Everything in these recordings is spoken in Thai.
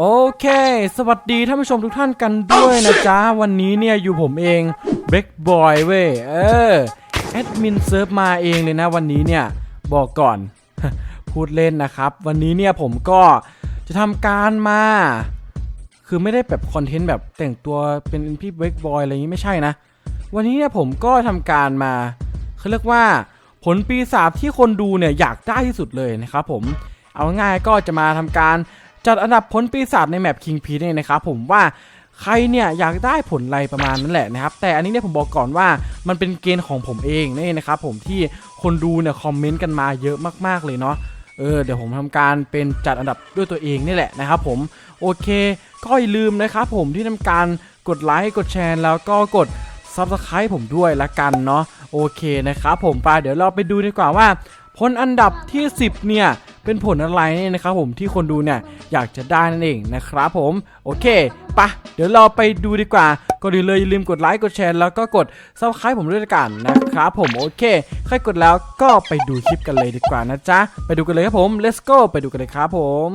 โอเค สวัสดีท่านผู้ชมทุกท่านกันด้วยนะจ๊ะ วันนี้เนี่ยอยู่ผมเองเบคบอยเว้ย เออ แอดมินเซิร์ฟมาเองเลยนะวันนี้เนี่ย บอกก่อน พูดเล่นนะครับ วันนี้เนี่ยผมก็จะทำการมา คือไม่ได้แบบคอนเทนต์แบบแต่งตัวเป็นพี่เบคบอยอะไรอย่างนี้ไม่ใช่นะ วันนี้เนี่ยผมก็ทำการมาเขาเรียกว่า ผลปีศาจที่คนดูเนี่ยอยากได้ที่สุดเลยนะครับผม เอาง่ายก็จะมาทำการ จัดอันดับผลปีศาจในแมปคิงพีเนี่ยนะครับผมว่าใครเนี่ยอยากได้ผลอะไรประมาณนั้นแหละนะครับ แต่อันนี้เนี่ยผมบอกก่อนว่ามันเป็นเกณฑ์ของผมเองนี่นะครับผมที่คนดูเนี่ยคอมเมนต์กันมาเยอะมากๆเลยเนาะเออเดี๋ยวผมทำการเป็นจัดอันดับด้วยตัวเองนี่แหละนะครับผมโอเคก็อย่าลืมนะครับผมที่ทำการกดไลค์กดแชร์แล้วก็กดซับสไครต์ผมด้วยละกันเนาะโอเคนะครับผมไปเดี๋ยวเราไปดูดีกว่าว่าผลอันดับที่ 10 เนี่ย เป็นผลอะไรเนี่ยนะครับผมที่คนดูเนี่ยอยากจะได้นั่นเองนะครับผมโอเคปะเดี๋ยวเราไปดูดีกว่าก่อนอื่นเลยอย่าลืมกดไลค์กดแชร์แล้วก็กดซับสไครต์ผมด้วยกันนะครับผมโอเคใครกดแล้วก็ไปดูคลิปกันเลยดีกว่านะจ๊ะไปดูกันเลยครับผม let's go ไปดูกันเลยครับผม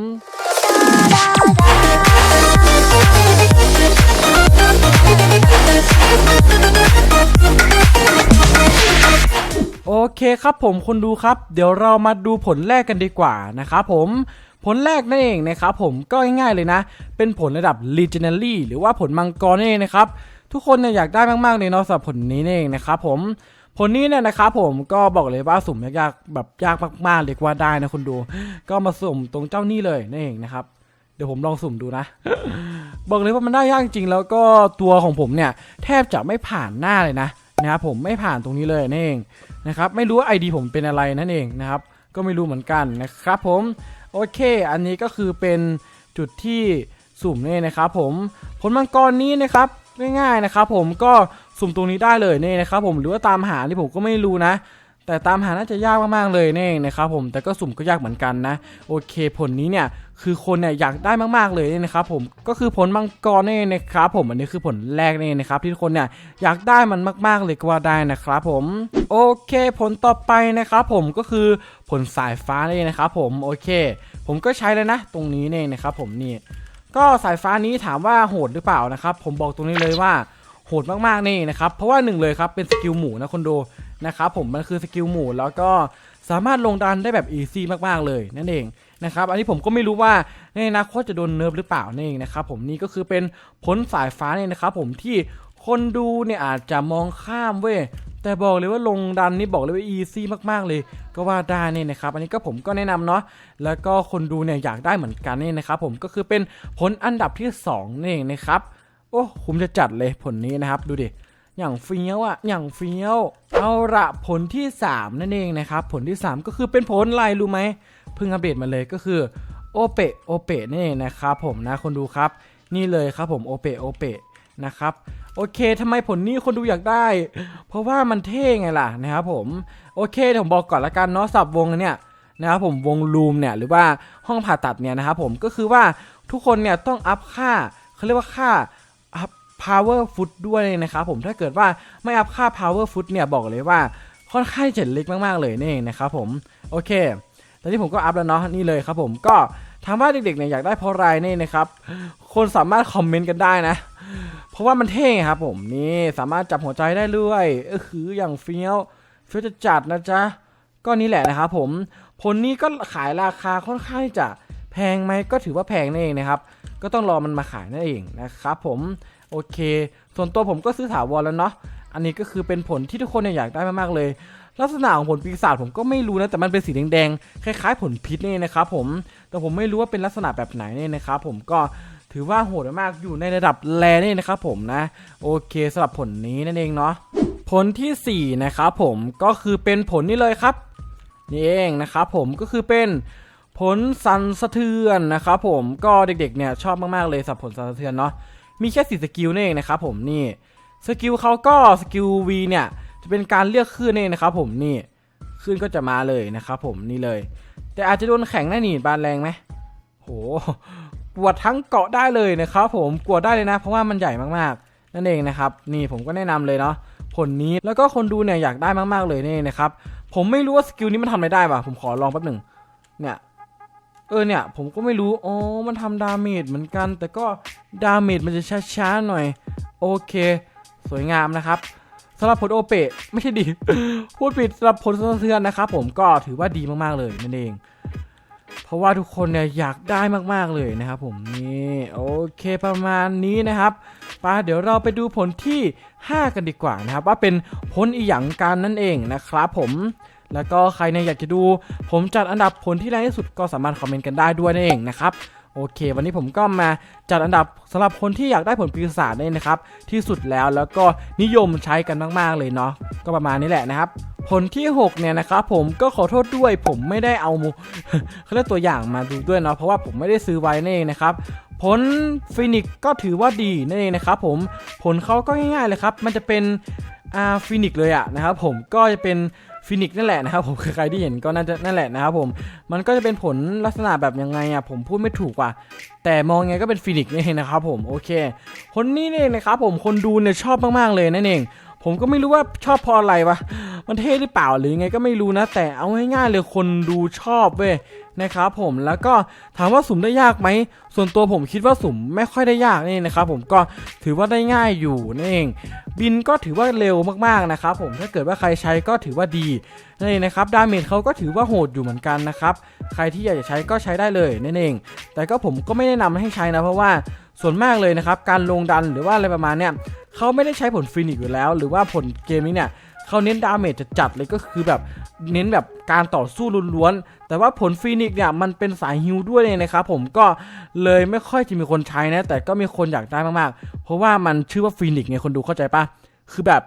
โอเคครับผมคนดูครับ เดี๋ยวเรามาดูผลแรกกันดีกว่านะครับผมผลแรกนั่นเองนะครับผมก็ง่ายๆเลยนะ เป็นผลระดับ Legendary หรือว่าผลมังกรนั่นเองนะครับ ทุกคนเนี่ยอยากได้มากๆเลยเนาะสำหรับผลนี้นั่นเองนะครับผมผลนี้เนี่ยนะครับผมก็บอกเลยว่าสุ่มยากๆแบบยากมากๆเลยกว่าได้นะคนดู ก็มาสุ่มตรงเจ้านี่เลยนั่นเองนะครับเดี๋ยวผมลองสุ่มดูนะ บอกเลยว่ามันได้ยากจริงแล้วก็ตัวของผมเนี่ย แทบจะไม่ผ่านหน้าเลยนะ นะครับผมไม่ผ่านตรงนี้เลยนั่นเองนะครับไม่รู้ว่า ID ผมเป็นอะไรนั่นเองนะครับก็ไม่รู้เหมือนกันนะครับผมโอเค อันนี้ก็คือเป็นจุดที่สุ่มนี่นะครับผมผลมังกรนี้นะครับง่ายๆนะครับผมก็สุ่มตรงนี้ได้เลยนี่นะครับผมหรือว่าตามหาที่ผมก็ไม่รู้นะ แต่ตามหาน่าจะยากมากๆเลยนี่นะครับผมแต่ก็สุ่มก็ยากเหมือนกันนะโอเคผลนี้เนี่ยคือคนเนี่ยอยากได้มากๆเลยนี่นะครับผมก็คือผลมังกรนี่เองนะครับผมอันนี้คือผลแรกนี่เองนะครับที่คนเนี่ยอยากได้มันมากๆเลยก็ว่าได้นะครับผมโอเค ผลต่อไปนะครับผมก็คือผลสายฟ้านี่เองนะครับผมโอเค ผมก็ใช้แล้วนะ ตรงนี้นี่เองนะครับผมนี่ก็สายฟ้านี้ถามว่าโหดหรือเปล่านะครับผมบอกตรงนี้เลยว่าโหดมากๆนี่นะครับเพราะว่าหนึ่งเลยครับเป็นสกิลหมูนะคนดู นะครับผมมันคือสกิลหมู่แล้วก็สามารถลงดันได้แบบอีซี่มากๆเลยนั่นเองนะครับอันนี้ผมก็ไม่รู้ว่าในอนาคตจะโดนเนิร์ฟหรือเปล่านั่นเองนะครับผมนี่ก็คือเป็นผลสายฟ้าเนี่ยนะครับผมที่คนดูเนี่ยอาจจะมองข้ามเว้ยแต่บอกเลยว่าลงดันนี่บอกเลยว่าอีซี่มากๆเลย ก็ว่าได้นี่นะครับ อันนี้ก็ผมก็แนะนำเนาะแล้วก็คนดูเนี่ยอยากได้เหมือนกันนี่นะครับ ผมก็คือเป็นผลอันดับที่2นี่เองนะครับโอ้คุ้มจะจัดเลยผลนี้นะครับดูดิ อย่างเฟี้ยวอะอย่างเฟี้ยว เอาละผลที่ 3 นั่นเองนะครับ ผลที่ 3 ก็คือเป็นผลอะไรรู้ไหมเพิ่งอัปเดตมาเลยก็คือโอเปะโอเปะนี่เองนะครับผมนะคนดูครับ นี่เลยครับผมโอเปะโอเปะนะครับโอเคทำไมผลนี้คนดูอยากได้ เพราะว่ามันเท่ไงล่ะนะครับผมโอเคเดี๋ยวผมบอกก่อนละกันเนาะสับวงเนี่ยนะครับผมวงรูมเนี่ยหรือว่าห้องผ่าตัดเนี่ยนะครับผมก็คือว่าทุกคนเนี่ยต้องอัพค่าเขาเรียกว่าค่าอัพ power foot ด้วยนะครับผมถ้าเกิดว่าไม่อัพค่า power foot เนี่ยบอกเลยว่าค่อนข้างจะเล็กมากๆเลยนี่เองนะครับผมโอเคตอนนี้ผมก็อัพแล้วเนาะนี่เลยครับผมก็ถามว่าเด็กๆเนี่ยอยากได้เพราะอะไรนี่นะครับ คนสามารถคอมเมนต์กันได้นะ เพราะว่ามันเท่ไงครับผมนี่สามารถจับหัวใจได้ด้วยเออคืออย่างเฟี้ยวเฟี้ยวจะจัดนะจ๊ะก็นี่แหละนะครับผมผลนี้ก็ขายราคาค่อนข้างจะแพงไหมก็ถือว่าแพงนั่นเองนะครับ ก็ต้องรอมันมาขายนั่นเองนะครับผม โอเค ส่วนตัวผมก็ซื้อถาวรแล้วเนาะ อันนี้ก็คือเป็นผลที่ทุกคนเนี่ยอยากได้มากๆเลย ลักษณะของผลปีศาจผมก็ไม่รู้นะ แต่มันเป็นสีแดงๆ คล้ายๆ ผลพิษนี่นะครับผม แต่ผมไม่รู้ว่าเป็นลักษณะแบบไหนเนี่ยนะครับผมก็ถือว่าโหดมากอยู่ในระดับแรนี่นะครับผมนะ โอเคสำหรับผลนี้นั่นเองเนาะ ผลทีสี่4 นะครับผมก็คือเป็นผลนี้เลยครับ นี่เองนะครับผมก็คือเป็นผลสันสะเทือนนะครับผมก็เด็กๆเนี่ยชอบมากๆเลยสับผลสันสะเทือนเนาะ มีแค่สี่สกิลนั่นเองนะครับผมนี่สกิลเขาก็สกิล V เนี่ยจะเป็นการเลือกคลื่นนั่นเองนะครับผมนี่คลื่นก็จะมาเลยนะครับผมนี่เลย แต่อาจจะโดนแข็งหน้หนีบานแรงไหมโหปวดทั้งเกาะได้เลยนะครับผมกวดได้เลยนะ เพราะว่ามันใหญ่มากๆ นั่นเองนะครับ นี่ผมก็แนะนำเลยเนาะผลนี้แล้วก็คนดูเนี่ยอยากได้มากๆเลยนี่นะครับ ผมไม่รู้ว่าสกิลนี้มันทำอะไรได้ป่ะผมขอลองแป๊บหนึ่งเนี่ย เออเนี่ยผมก็ไม่รู้ อ๋อ มันทำดาเมจเหมือนกัน แต่ก็ดาเมจมันจะช้าๆหน่อย โอเค สวยงามนะครับสำหรับผลโอเปะไม่ใช่ดี พูดผิดสำหรับผลสะเทือนนะครับผมก็ถือว่าดีมากๆเลยนั่นเอง เพราะว่าทุกคนเนี่ยอยากได้มากๆเลยนะครับผมนี่โอเคประมาณนี้นะครับปาเดี๋ยวเราไปดูผลที่ 5 กันดีกว่านะครับ ว่าเป็นผลอีหยังกันนั่นเองนะครับผม แล้วก็ใครเนี่ยอยากจะดู ผมจัดอันดับผลที่แรงที่สุดก็สามารถคอมเมนต์กันได้ด้วยนั่นเองนะครับโอเค วันนี้ผมก็มาจัดอันดับสำหรับคนที่อยากได้ผลปีศาจนี่นะครับ ที่สุดแล้วแล้วก็นิยมใช้กันมากๆเลยเนาะก็ประมาณนี้แหละนะครับ ผลที่ 6 เนี่ยนะครับผมก็ขอโทษด้วยผมไม่ได้เอาเขาเรียกตัวอย่างมาดูด้วยเนาะเพราะว่าผมไม่ได้ซื้อไว้นั่นเองนะครับผลฟินิกก็ถือว่าดีนั่นเองนะครับผมผลเขาก็ง่ายๆเลยครับ มันจะเป็นอ่าฟินิกเลยอะนะครับผมก็จะเป็น ฟินิกนั่นแหละนะครับผมใครที่เห็นก็น่าจะนั่นแหละนะครับผมมันก็จะเป็นผลลักษณะแบบยังไงอะผมพูดไม่ถูกว่ะแต่มองไงก็เป็นฟินิกนี่เองนะครับผมโอเค คนนี้เนี่ยนะครับผมคนดูเนี่ยชอบมากๆเลยนั่นเอง ผมก็ไม่รู้ว่าชอบเพราะอะไรวะมันเท่หรือเปล่าหรือไงก็ไม่รู้นะ แต่เอาง่ายๆเลยคนดูชอบเว้ย นะครับผมแล้วก็ถามว่าสุ่มได้ยากไหมส่วนตัวผมคิดว่าสุ่มไม่ค่อยได้ยากนี่นะครับผมก็ถือว่าได้ง่ายอยู่นั่นเอง บินก็ถือว่าเร็วมากๆนะครับผมถ้าเกิดว่าใครใช้ก็ถือว่าดีนั่นเองนะครับดาเมจเขาก็ถือว่าโหดอยู่เหมือนกันนะครับใครที่อยากจะใช้ก็ใช้ได้เลยนั่นเอง แต่ก็ผมก็ไม่แนะนำให้ใช้นะเพราะว่าส่วนมากเลยนะครับการลงดันหรือว่าอะไรประมาณเนี้ยเขาไม่ได้ใช้ผลฟินิกอยู่แล้ว หรือว่าผลเกมนี้เนี่ยเขาเน้นดาเมจจะจัดเลยก็คือแบบ เน้นแบบการต่อสู้ล้วนๆ แต่ว่าผลฟินิกเนี่ยมันเป็นสายฮิวด้วยเลยนะครับผมก็เลยไม่ค่อยจะมีคนใช้นะ แต่ก็มีคนอยากได้มากๆ เพราะว่ามันชื่อว่าฟินิกไงคนดูเข้าใจปะคือแบบ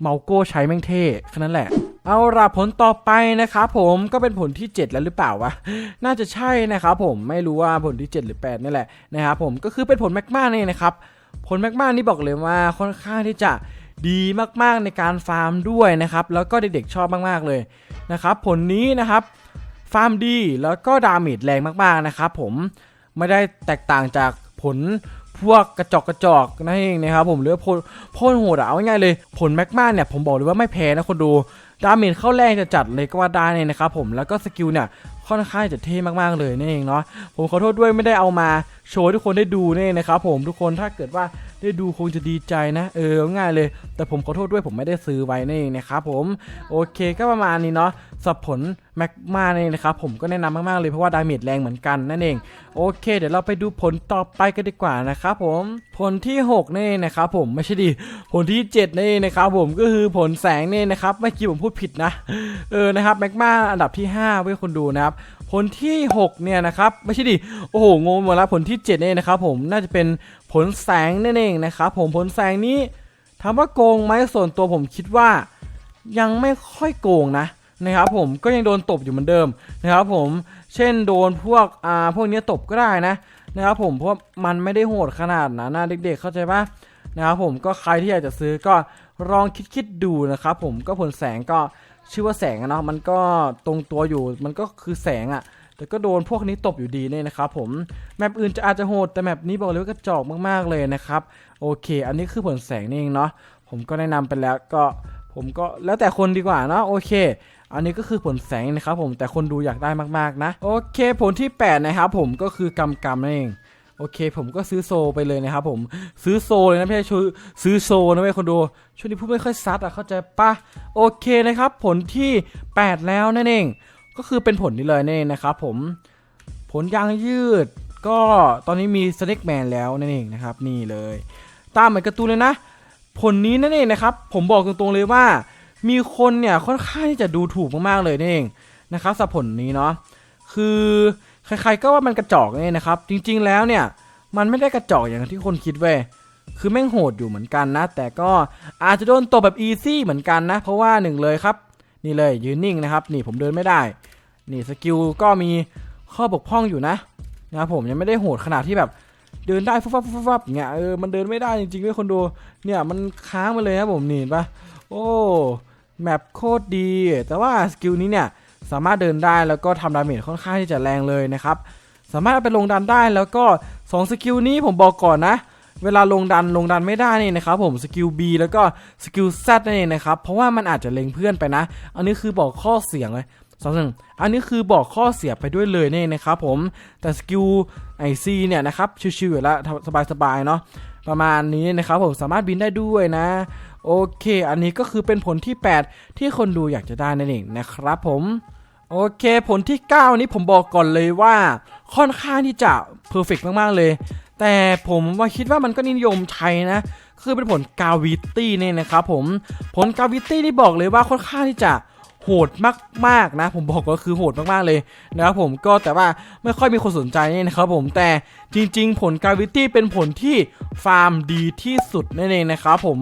เมาโก้ใช้แม่งเท่แค่นั้นแหละ เอาล่ะผลต่อไปนะครับผมก็เป็นผลที่ 7 แล้วหรือเปล่าวะ น่าจะใช่นะครับผมไม่รู้ว่าผลที่ 7 หรือ 8 นี่แหละนะครับผมก็คือเป็นผลแมกมานี่นะครับ ผลแมกมานี่บอกเลยว่าค่อนข้างที่จะ ดีมากๆในการฟาร์มด้วยนะครับ แล้วก็เด็กๆชอบมากๆเลยนะครับ ผลนี้นะครับฟาร์มดีแล้วก็ดาเมจแรงมากๆนะครับผมไม่ได้แตกต่างจากผลพวกกระจอกกระจอกนั่นเองนะครับผมหรือพ่นพ่นโหดเอาง่ายเลยผลแมกมาเนี่ยผมบอกเลยว่าไม่แพ้นะคนดูดาเมจเข้าแรงจะจัดเลยก็ว่าได้เนี่ยนะครับผมแล้วก็สกิลเนี่ยค่อนข้างจะเท่มากๆเลยนั่นเองเนาะผมขอโทษด้วยไม่ได้เอามาโชว์ทุกคนได้ดูนี่นเองนะครับผมทุกคนถ้าเกิดว่า ได้ดูคงจะดีใจนะ เออง่ายเลย แต่ผมขอโทษด้วยผมไม่ได้ซื้อไว้นี่นเองนะครับผมโอเคก็ประมาณนี้เนาะสับผลแมกมาเนี่ยนะครับผมก็แนะนำมากๆเลยเพราะว่าดาเมจแรงเหมือนกันนั่นเองโอเค เดี๋ยวเราไปดูผลต่อไปกันดีกว่านะครับผมผลที่6นี่นะครับผมไม่ใช่ดิผลที่7นี่นะครับผมก็คือผลแสงนี่นะครับเมื่อกี้ผมพูดผิดนะเออนะครับแมกมาอันดับที่5ไว้คนดูนะครับ ผลที่ 6 เนี่ยนะครับ ไม่ใช่ดิ โอ้โหงงหมดล้วผลที่ 7 เนี่ยนะครับผมน่าจะเป็นผลแสงนั่นเองนะครับผมผลแสงนี้ถามว่าโกงไหมส่วนตัวผมคิดว่ายังไม่ค่อยโกงนะนะครับผมก็ยังโดนตบอยู่เหมือนเดิมนะครับผมเช่นโดนพวกอ่าพวกนี้ตบก็ได้นะนะครับผมเพราะมันไม่ได้โหดขนาดนั้นนะเด็กๆเข้าใจปะนะครับผมก็ใครที่อยากจะซื้อก็ลองคิดๆดูนะครับผมก็ผลแสงก็ ชื่อว่าแสงอะเนาะมันก็ตรงตัวอยู่มันก็คือแสงอะแต่ก็โดนพวกนี้ตบอยู่ดีเนี่ยนะครับผมแมปอื่นจะอาจจะโหดแต่แมปนี้บอกเลยว่ากระจอกมากๆเลยนะครับโอเค อันนี้คือผลแสงนี่เองเนาะผมก็แนะนำไปแล้วก็ผมก็แล้วแต่คนดีกว่าเนาะโอเค อันนี้ก็คือผลแสงนะครับผมแต่คนดูอยากได้มากๆนะ โอเค ผลที่ 8 นะครับผมก็คือกำกำนั่นเอง โอเค ผมก็ซื้อโซไปเลยนะครับผมซื้อโซเลยนะไม่ช่ซื้อซื้อโซนะเว้ยคนดูช่วงนี้พูดไม่ค่อยซัดอะเข้าใจปะโอเคนะครับ ผลที่ 8 แล้วนั่นเอง ก็คือเป็นผลนี้เลยนั่นเองนะครับผมผลยางยืด ก็ตอนนี้มีสเน็กแมนแล้วนั่นเองนะครับ นี่เลย ตามเหมือนการ์ตูนเลยนะ ผลนี้นั่นเองนะครับ ผมบอกตรงๆเลยว่า มีคนเนี่ยค่อนข้างที่จะดูถูกมากๆเลยนั่นเองนะครับสำหรับผลนี้เนาะคือ ใครๆก็ว่ามันกระจอกนี่นะครับ จริงๆแล้วเนี่ยมันไม่ได้กระจอกอย่างที่คนคิดเว้ยคือแม่งโหดอยู่เหมือนกันนะ แต่ก็อาจจะโดนตบแบบอีซี่เหมือนกันนะ เพราะว่าหนึ่งเลยครับ นี่เลยยืนนิ่งนะครับ นี่ผมเดินไม่ได้ นี่สกิลก็มีข้อบกพร่องอยู่นะนะครับผมยังไม่ได้โหดขนาดที่แบบเดินได้ฟุบฟับฟุบฟับอย่างเงี้ยเออมันเดินไม่ได้จริงๆด้วยคนดูเนี่ยมันค้างมาเลยครับผมนี่เห็นปะโอ้แมปโคตรดี แต่ว่าสกิลนี้เนี่ย สามารถเดินได้แล้วก็ทำดาเมจค่อนข้างที่จะแรงเลยนะครับ สามารถเอาไปลงดันได้แล้วก็2สกิลนี้ผมบอกก่อนนะ เวลาลงดันลงดันไม่ได้นี่นะครับผมสกิล B แล้วก็สกิล Z นั่นเองนะครับเพราะว่ามันอาจจะเล็งเพื่อนไปนะ อันนี้คือบอกข้อเสียงเลยสองหนึ่งอันนี้คือบอกข้อเสียไปด้วยเลยนี่นะครับผมแต่สกิลไอซีเนี่ยนะครับชิวๆอยู่แล้วสบายๆเนาะประมาณนี้นะครับผมสามารถบินได้ด้วยนะ โอเค อันนี้ก็คือเป็นผลที่ 8 ที่คนดูอยากจะได้นั่นเองนะครับผม โอเค ผลที่ 9 นี้ผมบอกก่อนเลยว่า ค่อนข้างที่จะเพอร์เฟกมากๆเลย แต่ผมว่าคิดว่ามันก็นิยมใช้นะ คือเป็นผลกาวิตี้เนี่ยนะครับผมผลกาวิตี้นี่บอกเลยว่าค่อนข้างที่จะ โหดมากๆนะ ผมบอกก็คือโหดมากๆเลยนะครับผมก็แต่ว่าไม่ค่อยมีคนสนใจเนี่ยนะครับผมแต่จริง ๆ ผลกาวิตี้เป็นผลที่ฟาร์มดีที่สุดนั่นเองนะครับผม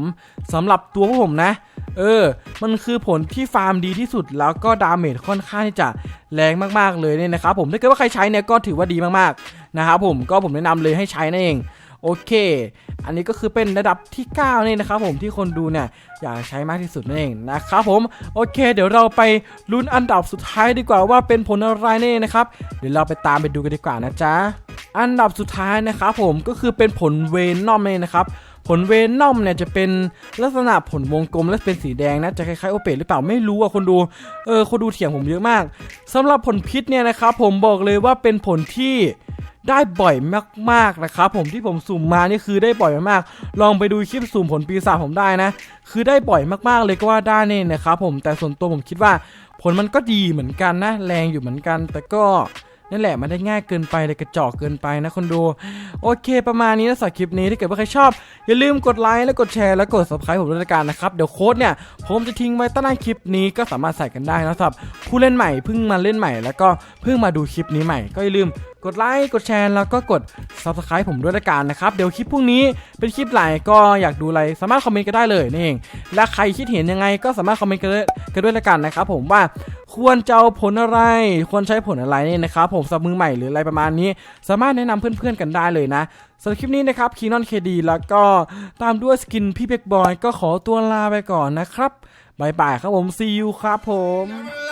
สำหรับตัวพวกผมนะ เออ มันคือผลที่ฟาร์มดีที่สุดแล้วก็ดาเมจค่อนข้างที่จะแรงมากๆเลยเนี่ยนะครับผมถ้าเกิดว่าใครใช้เนี่ยก็ถือว่าดีมากๆนะครับผมก็ผมแนะนำเลยให้ใช้นั่นเอง โอเค อันนี้ก็คือเป็นระดับที่ 9 นี่นะครับผมที่คนดูเนี่ยอยากใช้มากที่สุดนั่นเองนะครับผมโอเค เดี๋ยวเราไปลุ้นอันดับสุดท้ายดีกว่าว่าเป็นผลอะไรนี่นะครับ เดี๋ยวเราไปตามไปดูกันดีกว่านะจ๊ะอันดับสุดท้ายนะครับผมก็คือเป็นผลเวนนอมเลยนะครับผลเวนอมเนี่ยจะเป็นลักษณะผลวงกลมและเป็นสีแดงนะจะคล้ายๆโอเปตหรือเปล่าไม่รู้อะคนดูเออคนดูเถียงผมเยอะมากสำหรับผลพิษเนี่ยนะครับผมบอกเลยว่าเป็นผลที่ ได้บ่อยมากๆนะครับผมที่ผมสุ่มมานี่คือได้บ่อยมากๆลองไปดูคลิปสุ่มผลปีศาจผมได้นะ คือได้บ่อยมากๆเลยก็ว่าได้เนี่ยนะครับผมแต่ส่วนตัวผมคิดว่า ผลมันก็ดีเหมือนกันนะ แรงอยู่เหมือนกัน แต่ก็นั่นแหละมันได้ง่ายเกินไปเลยกระจอกเกินไปนะคนดูโอเค ประมาณนี้นะสำหรับคลิปนี้ถ้าเกิดว่าใครชอบ อย่าลืมกดไลค์และกดแชร์และกด subscribe ผมด้วยละกันนะครับ เดี๋ยวโค้ดเนี่ย ผมจะทิ้งไว้ใต้คลิปนี้ก็สามารถใส่กันได้นะสำหรับผู้เล่นใหม่เพิ่งมาเล่นใหม่ แล้วก็เพิ่งมาดูคลิปนี้ใหม่ก็อย่าลืมกดไลค์กดแชร์แล้วก็กด subscribe ผมด้วยละกันนะครับ เดี๋ยวคลิปพรุ่งนี้เป็นคลิปไหนก็อยากดูอะไรสามารถคอมเมนต์กันได้เลยนี่เองและใครคิดเห็นยังไงก็สามารถคอมเมนต์กันด้วยละกันนะครับผมว่าควรจะเอาผลอะไร ควรใช้ผลอะไรเนี่ยนะครับผมสับมือใหม่หรืออะไรประมาณนี้ สามารถแนะนำเพื่อนๆกันได้เลยนะสำหรับคลิปนี้นะครับคีนอนเคดีแล้วก็ตามด้วยสกินพี่เบกบอยก็ขอตัวลาไปก่อนนะครับบายบายครับผม see you ครับผม